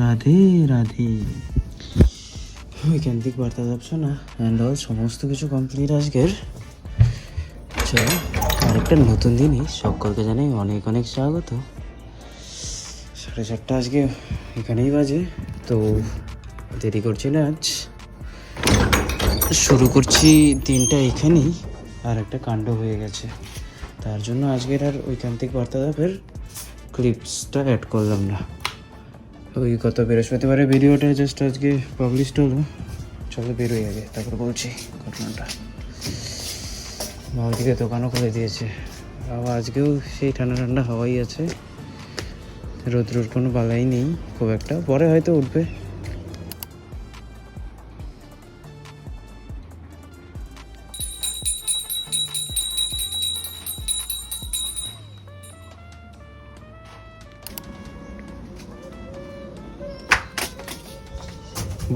রাধে রাধে। ওইখান থেকে বার্তা যাচ্ছ না অ্যান্ড অল সমস্ত কিছু কমপ্লিট আজকের। চলো আরেকটা নতুন দিনই সকলকে জানাই অনেক অনেক স্বাগত। সাড়ে চারটা আজকে এখানেই বাজে, তো দেরি করছি না আজ। শুরু করছি দিনটা এখানেই, আর একটা কাণ্ড হয়ে গেছে। তার জন্য আজকের আর ওইখান থেকে বার্তালাপের ক্লিপসটা অ্যাড করলাম না। ওই গত বৃহস্পতিবারে ভিডিওটা জাস্ট আজকে পাবলিশড হলো। চলো বেরোই আগে, তারপর বলছি ঘটনাটা। মালদিকে দোকানও খুলে দিয়েছে। আবার আজকেও সেই ঠান্ডা ঠান্ডা হাওয়াই আছে। রোদ্রুর কোনো বালাই নেই, খুব একটা। পরে হয়তো উঠবে।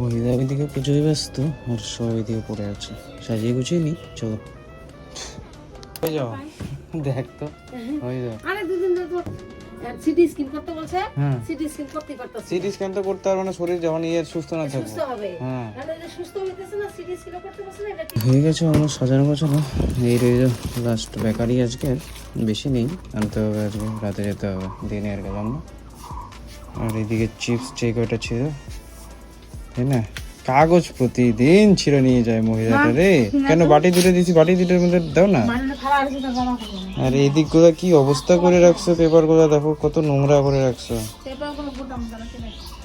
মহিলা ওইদিকে পুজোয় ব্যস্ত আর সব ওইদিকে পড়ে আছে। সাজিয়ে গুছিয়ে নি চলো। হয়ে যাও। দেখ তো হয়ে যাও। আরে দুদিন ধরে সিটি স্ক্যান করতে বলছে? হ্যাঁ। সিটি স্ক্যান করতে করতেছে সিটি স্ক্যান তো করতে পারব না শরীর যখন ইয়ে সুস্থ না থাকব। সুস্থ হবে। হ্যাঁ। সুস্থ হইতেছে না সিটি স্ক্যান করতে পারছে না এটা হয়ে গেছে আমার সাজানো গোছানো। এই রইল লাস্ট বেকারি আজকে। বেশি নেই আনতে হবে আজকে রাতে যেতে হবে। দিনে আর গেলাম না। আর এদিকে চিপস যে কয়টা ছিল। তাই না? কাগজ প্রতিদিন ছিল নিয়ে যায় মহিলাটা রে। কেন বাটি দুটো দিছি বাটি দুটোর মধ্যে দাও না। আর এই দিকগুলো কি অবস্থা করে রাখছো? পেপারগুলো দেখো কত নোংরা করে রাখছো।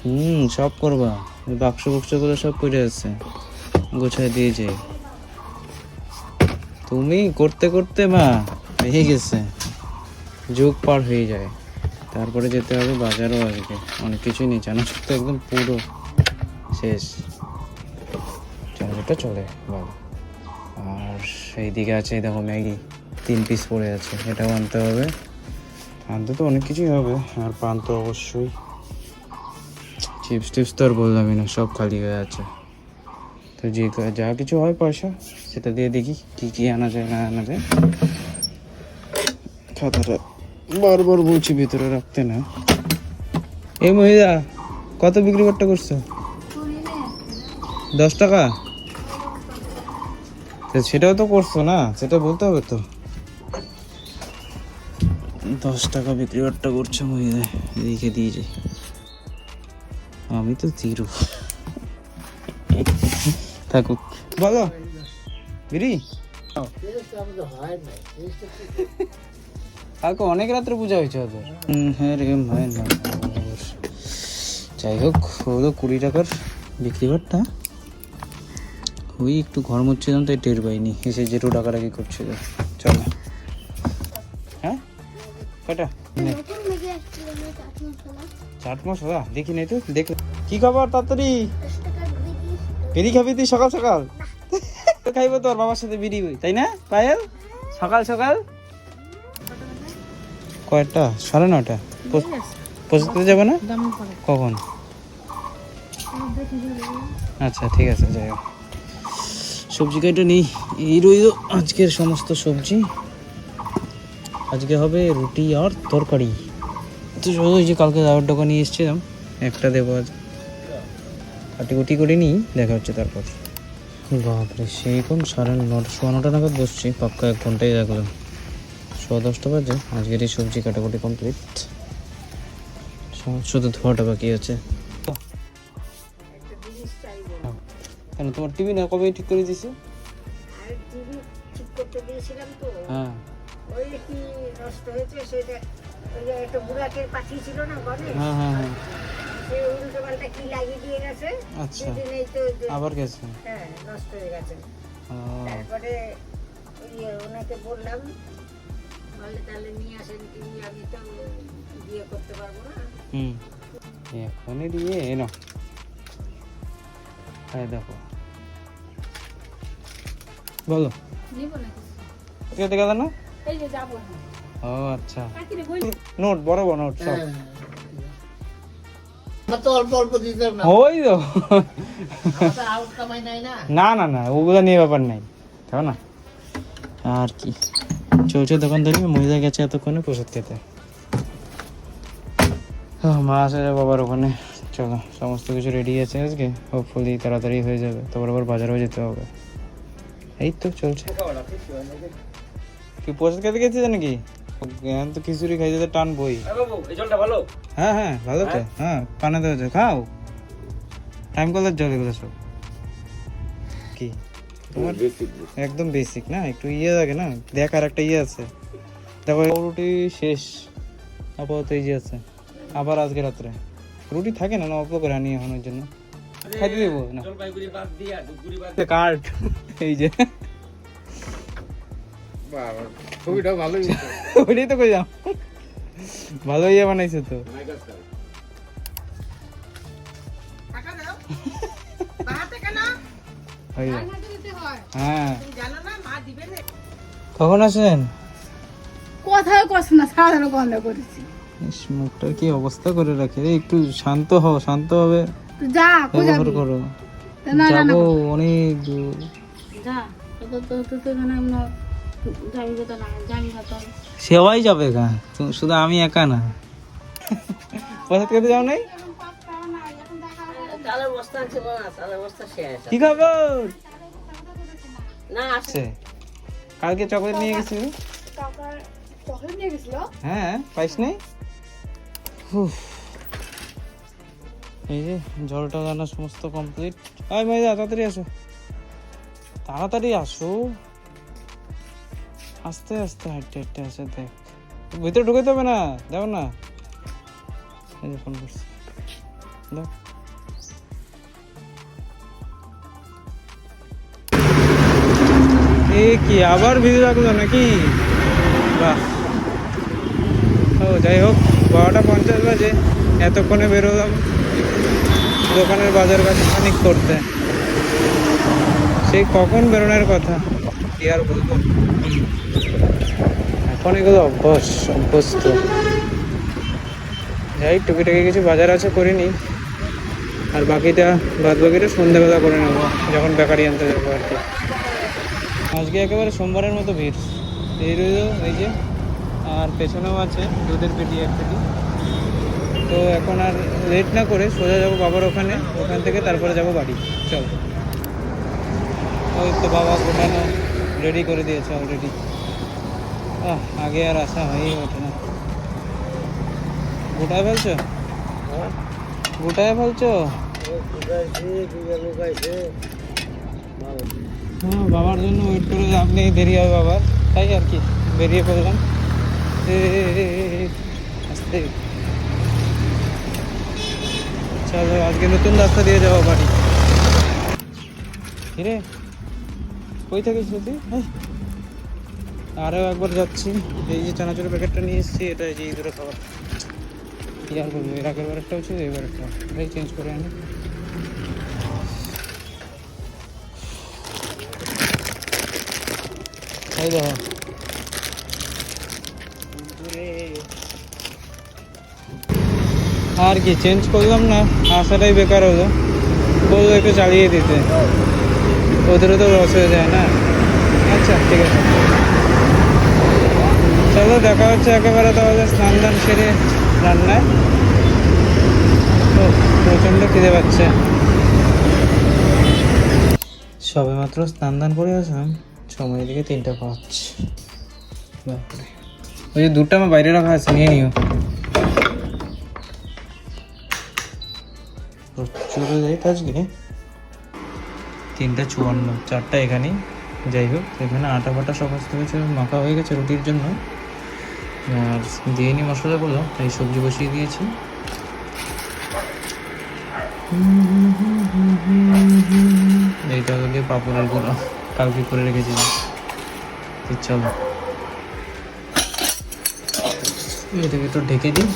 হুম সব করবা। এই বাক্স বুক্সগুলো সব পড়ে আছে। গোছায় দিয়ে যে তুমি করতে করতে মা হয়ে গেছে। যুগ পার হয়ে যায়। তারপরে যেতে হবে বাজারও আজকে অনেক কিছুই নেই। জানা তো একদম পুরো। শেষ। জেনারেটর চলে ভালো আর সেই দিকে আছে দেখো ম্যাগি, তিন পিস পড়ে আছে, এটাও আনতে হবে। আনতে তো অনেক কিছুই হবে, আর পান তো অবশ্যই। চিপস টিপস তো আর বললামই না, সব খালি হয়ে আছে। তো যে যা কিছু হয় পয়সা, সেটা দিয়ে দেখি কী কী আনা যায়, না আনা যায়। খাতাটা বারবার বলছি ভিতরে রাখতে না। এই মহিলা, কত বিক্রি করতে করছ? দশ টাকা? সেটাও তো করছ না? সেটা বলতে হবে তো। দশ টাকা বিক্রি করতে করছে মহিলা এদিকে দিয়ে যাই। আমি তো জিরো। থাকুক। বলো। বিরি কালকে অনেক রাত্রে পূজা হয়েছে হয়তো? হ্যাঁ রে মায়ের নাম যাই হোক হলো কুড়ি টাকার বিক্রি বাট্টা। ওই একটু ঘর মুচ্ছিলাম তাই টের পাইনি। এসে যেটু টাকা রাখি করছিল। চলো। হ্যাঁ? কটা নে। চাট মশলা? দেখি নাই তো দেখ কি খবর তাড়াতাড়ি? বিড়ি খাবি তুই সকাল সকাল? তো খাইবো তোর বাবার সাথে বিড়ি তাই না পায়েল? সকাল সকাল? কয়টা? সাড়ে নটা পৌঁছতে যাবে না? কখন? আচ্ছা ঠিক আছে যাই হোক। সবজি কাইটা নেই। এই রইল আজকের সমস্ত সবজি। আজকে হবে রুটি আর তরকারি। তো ওই যে কালকে দাওয়ার দোকান এসেছিলাম, একটা দেবো আজ। কাটি কুটি করে নিই, দেখা হচ্ছে তারপর। বাপরে, সেই কোন সাড়ে নটা, সোয়া নটা নাগাদ বসছি। পাক্কা এক ঘন্টাই রাখলাম সোয়া দশটা বাজে, আজকের এই সবজি কাটাকুটি কমপ্লিট শুধু ধোয়াটা বাকি আছে। কেন তোমার টিভি না? কবে ঠিক করে দিছে আর টিভি ঠিক করতে দিয়েছিলাম তো। হ্যাঁ। আবার গেছে? হ্যাঁ নষ্ট হয়ে গেছে। তারপরে ওনাকে বললাম বলে তাহলে নিয়ে আসেন আমি তো বিয়ে করতে পারব না। হুম। এখনই দিয়ে এনো। হ্যাঁ দেখো। বলো। কেটে গেল না ও আচ্ছা। নোট বড় বড় নোট সব। দিতাম না? ওই তো। না? না না ওগুলো নিয়ে ব্যাপার নেই। তাও না? আর কি? চলছে দোকানদারি মহিলা গেছে এতক্ষণে প্রসাদ খেতে। মা আসে যাব আবার ওখানে। চলো সমস্ত কিছু রেডি আছে আজকে। হোপফুলি তাড়াতাড়ি হয়ে যাবে। তারপর আবার বাজারেও যেতে হবে। এই তো চলছে। কি প্রসাদ খেতে গেছিস নাকি? জ্ঞান তো খিচুড়ি খাইতে তো টান বই। হ্যাঁ হ্যাঁ ভালো তো। হ্যাঁ? পানে দেওয়া যায়। খাও। টাইম কলের জল এগুলো সব। কি? তোমার একদম বেসিক না? একটু ইয়ে লাগে না? দেখ আর একটা ইয়ে আছে। দেখো রুটি শেষ। আপাতত এই যে আছে। আবার আজকে রাত্রে। রুটি থাকে না না অল্প করে আনি এখনের জন্য। খাইতে দেবো না। কার্ড এই যে। ছবিটা ভালোই ওইটাই তো কই যাও ভালো ইয়ে বানাইছে তো। হ্যাঁ কখন আসেন কোথায় কষ্ট না সারাদিন গন্ধ করেছি। মুখটার কি অবস্থা করে রাখে রে? একটু শান্ত হও শান্ত হবে। যা যাবি? করো। না না না যাব অনেক দূর। যা তো তো তো তো তো এখানে যাবি তো না যাবি তো সেবাই যাবে গা শুধু আমি একা না। পয়সা খেতে যাও নাই? কি খবর? না আছে। কালকে চকলেট নিয়ে গেছিল? চকলেট নিয়ে গেছিল? হ্যাঁ পাইস নাই উফ। এই যে, জলটা রান্না সমস্ত কমপ্লিট আয় মাইদা, তাড়াতাড়ি আসো। তাড়াতাড়ি আসো। আস্তে আস্তে হাঁটতে হাঁটতে আসে, দেখ। ভিতরে ঢুকাইতে হবে না দেখো না। এই যে ফোন করছি। দাও এ কি, আবার ভিড় রাখল নাকি? বাহ। ও, যাই হোক, বারোটা পঞ্চাশ বাজে, এতক্ষণে বেরোলাম। দোকানের বাজার কাছে খানিক করতে। সেই কখন বেরোনোর কথা? কি আর বলব? এখন এগুলো অভ্যাস অভ্যস্ত। যাই টুকিটাকি কিছু বাজার আছে করিনি আর বাকিটা বাদ বাকিটা সন্ধ্যেবেলা করে নেব যখন বেকারি আনতে যাব আর কি। আজকে একেবারে সোমবারের মতো ভিড়। এই রইল এই যে আর পেছনেও আছে দুধের পেটি এক পেটি। তো এখন আর লেট না করে সোজা যাব বাবার ওখানে ওখান থেকে তারপরে যাব বাড়ি চল ওই তো বাবা গোটানো রেডি করে দিয়েছে অলরেডি আগে আর আসা হয়েই ওঠে না গোটায় ফেলছো গোটায় ফেলছো হ্যাঁ বাবার জন্য ওয়েট করে নেই দেরি হবে বাবার তাই আর কি বেরিয়ে পড়লাম আস্তে চলো আজকে নতুন রাস্তা দিয়ে যাব বাড়ি। কিরে? কই থাকিস তুই? এই, আরও একবার যাচ্ছি। এই যে চানাচুরের প্যাকেটটা নিয়ে এসেছি এটা এই যে ইঁদুরে খাবার। কি আর করব? এর আগের বার একটা হচ্ছে এবার একটা এই চেঞ্জ করে আনি। এই দেখো। আর কি চেঞ্জ করলাম না, আসাটাই বেকার হলো। বলল একটু চালিয়ে দিতে। ওদেরও তো লস হয়ে যায় না। আচ্ছা ঠিক আছে। চলো, দেখা হচ্ছে একেবারে তাহলে স্নান দান সেরে রান্নায়। ও, প্রচণ্ড খিদে পাচ্ছে। সবে মাত্র স্নান দান করে আসলাম, সময় দিকে তিনটা পাঁচ। ওই যে দুধটা আমার বাইরে রাখা আছে, নিয়ে নিও। প্রচুর যাই আজকে তিনটা চুয়ান্ন, চারটা এখানেই। যাই হোক, এখানে আটা ফাটা সমস্ত কিছু মাখা হয়ে গেছে রুটির জন্য। আর দিয়ে নি মশলাগুলো, তাই সবজি বসিয়ে দিয়েছি। এইটা হলো পাপড়ের গুঁড়ো, কালকে করে রেখেছিলাম তো চলো। এটাকে একটু ঢেকে দিই,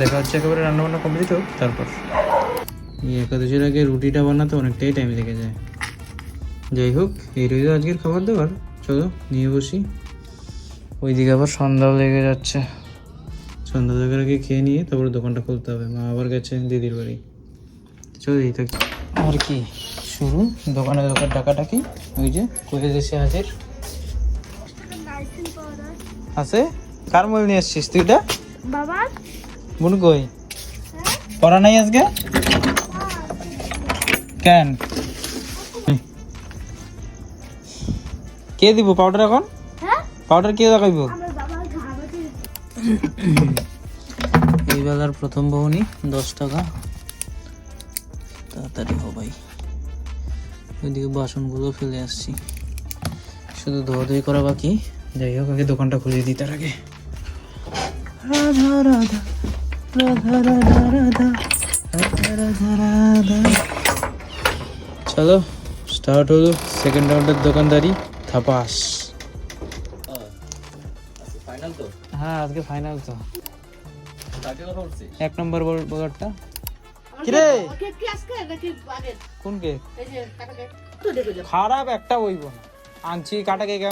দেখা হচ্ছে একেবারে রান্না বান্না কমপ্লিট হোক, তারপর। এই একাদশীর আগে রুটিটা বানাতে অনেকটাই টাইম লেগে যায়। যাই হোক এই রইল আজকের খাবার দাবার। চলো নিয়ে বসি। ওইদিকে আবার সন্ধ্যা লেগে যাচ্ছে। সন্ধ্যা লাগার আগে খেয়ে নিয়ে তারপরে দোকানটা খুলতে হবে। মা আবার গেছে দিদির বাড়ি। চলো এই থাক। আর কি শুরু? দোকানে দোকান টাকাটাকি ওই যে করে দেশে হাজির? আছে? কার মোবাইল নিয়ে আসছিস তুইটা বাবা বুনু কই? পড়া নাই আজকে? কেন কে দিব পাউডার এখন? হ্যাঁ? পাউডার কে লাগাইব আমার বাবা ঘামাতে এই বেলার প্রথম বহনি দশ টাকা। তাড়াতাড়ি হো ভাই। ওইদিকে বাসনগুলো ফেলে আসছি। শুধু ধোয়া ধুই করা বাকি। যাই হোক আগে দোকানটা খুলে দিই তার আগে। রাধা রাধা রাধা রাধা রাধা রাধা রাধা রাধা। চলো স্টার্ট হলো সেকেন্ড রাউন্ডের দোকানদারি থাপাস। ফাইনাল হ্যাঁ আজকে ফাইনাল তো। এক নম্বর বলারটা কিরে কোন কেক খারাপ একটা বইব না। আনছি কাটা কেক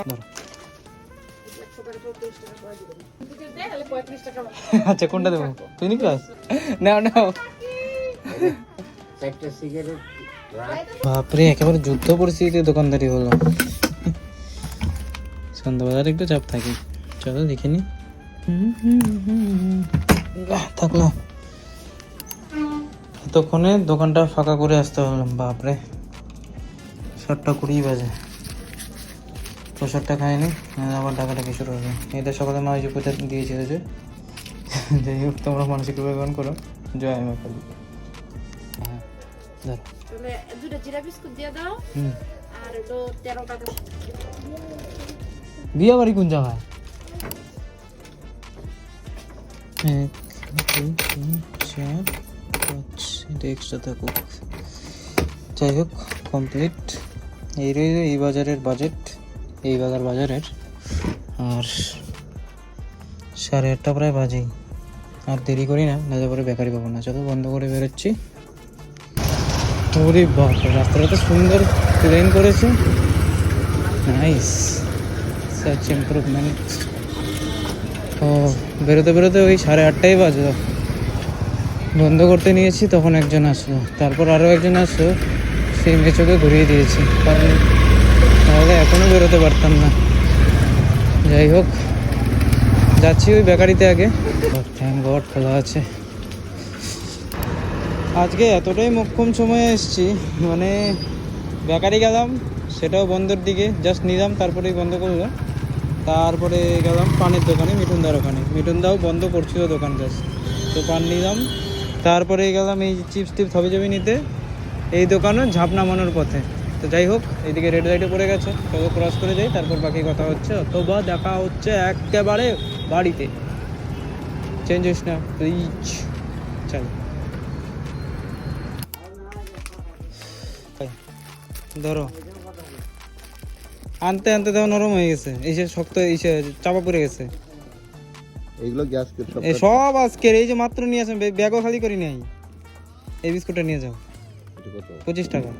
আচ্ছা কোনটা দেবো? তুই নিকলাস নাও নাও। একটা সিগারেট বাপরে একেবারে যুদ্ধ পরিস্থিতিতে দোকানদারি হলো। সন্ধ্যাবেলার একটু চাপ থাকে। চলো দেখে নি। আহ, থাকল। এতক্ষণে দোকানটা ফাঁকা করে আসতে হলাম বাপরে। সাতটা কুড়ি বাজে। প্রসাদটা খাইনি আবার ডাকাটাকি শুরু হবে। এটা সকালে মা যে কোথা দিয়েছিল যে। যাই হোক তোমরা মানসিক রূপে গ্রহণ করো। জয় মা হ্যাঁ ধরো। তাহলে দুটো জিরা বিস্কুট দিয়ে দাও আর হলো তেরো টাকা বিয়ে বাড়ি কোন জায়গায়? এক দুই তিন চার পাঁচ এটা এক্সট্রা থাকুক যাই হোক কমপ্লিট এই রইল এই বাজারের বাজেট এই বাজার বাজারের। আর সাড়ে আটটা প্রায় বাজেই। আর দেরি করি না না পরে বেকারি পাবো না চলো বন্ধ করে বেরোচ্ছি ওরে বাপ রাস্তাটা তো সুন্দর প্লেন করেছে। নাইস সাচ ইম্প্রুভমেন্ট ও, বেরোতে বেরোতে ওই সাড়ে আটটাই বাজলো। বন্ধ করতে নিয়েছি, তখন একজন আসলো। তারপর আরও একজন আসলো, সেই মেচোকে ঘুরিয়ে দিয়েছি। কারণ তাহলে এখনও বেরোতে পারতাম না। যাই হোক, যাচ্ছি ওই বেকারিতে আগে। থ্যাংক গড খোলা আছে। আজকে এতটাই মোক্ষম সময়ে এসেছি মানে বেকারি গেলাম, সেটাও বন্ধের দিকে জাস্ট নিলাম, তারপরেই বন্ধ করল তারপরে গেলাম পানের দোকানে, মিঠুনদার ওখানে। মিঠুনদাও বন্ধ করছিল দোকান জাস্ট তো পান নিলাম, তারপরে গেলাম এই চিপস টিপস হবে যাবি নিতে, এই দোকানও ঝাঁপ নামানোর পথে। তো যাই হোক, এইদিকে রেড লাইটে পড়ে গেছে তবে ক্রস করে যাই, তারপর বাকি কথা হচ্ছে, অথবা দেখা হচ্ছে একেবারে বাড়িতে। চেঞ্জ হইস না প্লিজ চল। ধরো। আনতে আনতে দেখো নরম হয়ে গেছে। এই যে শক্ত এই যে চাপা পড়ে গেছে। এইগুলো গ্যাস সব এই সব আজকের এই যে মাত্র নিয়ে আসেন ব্যাগও খালি করি নাই। এই বিস্কুটটা নিয়ে যাও। পঁচিশ টাকা।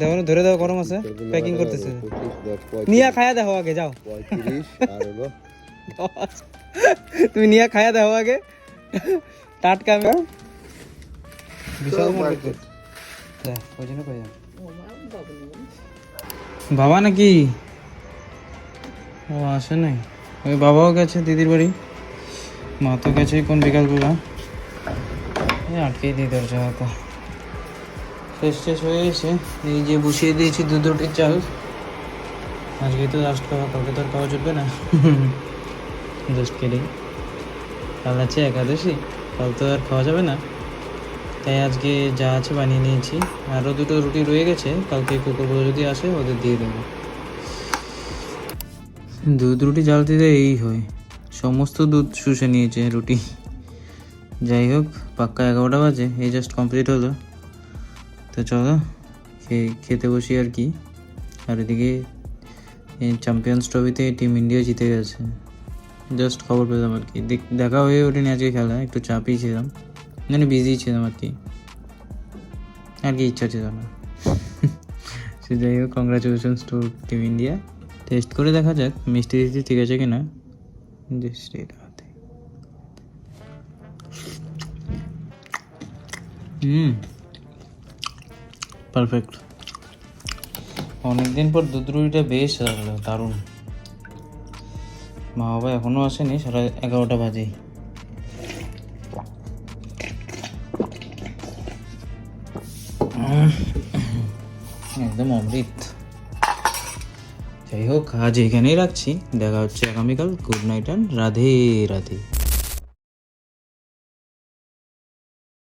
দেখো না, ধরে দাও গরম আছে। প্যাকিং করতেছে। নিয়ে খায়া দেখো আগে যাও। পঁয়ত্রিশ আর হলো তুমি নিয়া খায়া দেখো আগে। টাটকা আমি বিশাল মার্কেট দেখ ওই জন্য কই বাবা নাকি? ও, আসে নাই। ওই বাবাও গেছে, দিদির বাড়ি। মা তো গেছে কোন বিকালবেলা। আটকেই দিই দরজা হয়তো। শেষ শেষ হয়ে গেছে। এই যে বসিয়ে দিয়েছি দু দুটি চাল। আজকে তো লাস্ট খাওয়া কালকে তো আর খাওয়া চলবে না। জাস্ট কিডিং কাল আছে একাদশী, কাল তো আর খাওয়া যাবে না। তাই আজকে যা আছে বানিয়ে নিয়েছি। আরও দুটো রুটি রয়ে গেছে, কালকে কুকুরগুলো যদি আসে ওদের দিয়ে দেবো। দুধ রুটি জাল দিতে এই হয়। সমস্ত দুধ শুষে নিয়েছে রুটি। যাই হোক, পাক্কা এগারোটা বাজে, এই জাস্ট কমপ্লিট হলো। তো চলো খেতে বসি আর কি। আর এদিকে চ্যাম্পিয়ন্স ট্রফিতে টিম ইন্ডিয়া জিতে গেছে। জাস্ট খবর পেলাম আর কি। দেখা হয়ে ওঠেনি আজকে খেলা, একটু চাপই ছিলাম। মানে বিজি ছিলাম আর কি আর কি ইচ্ছা ছিল না সে যাই হোক congratulations to team India test করে দেখা যাক, মিষ্টি টিষ্টি ঠিক আছে কি না মিষ্টি হুম। পারফেক্ট অনেকদিন পর দুধ রুটিটা বেশ দারুণ। মা বাবা এখনও আসেনি, সাড়ে এগারোটা বাজে। একদম অমৃত। যাই হোক, আজ এখানেই রাখছি। দেখা হচ্ছে আগামীকাল। Good night and Radhe Radhe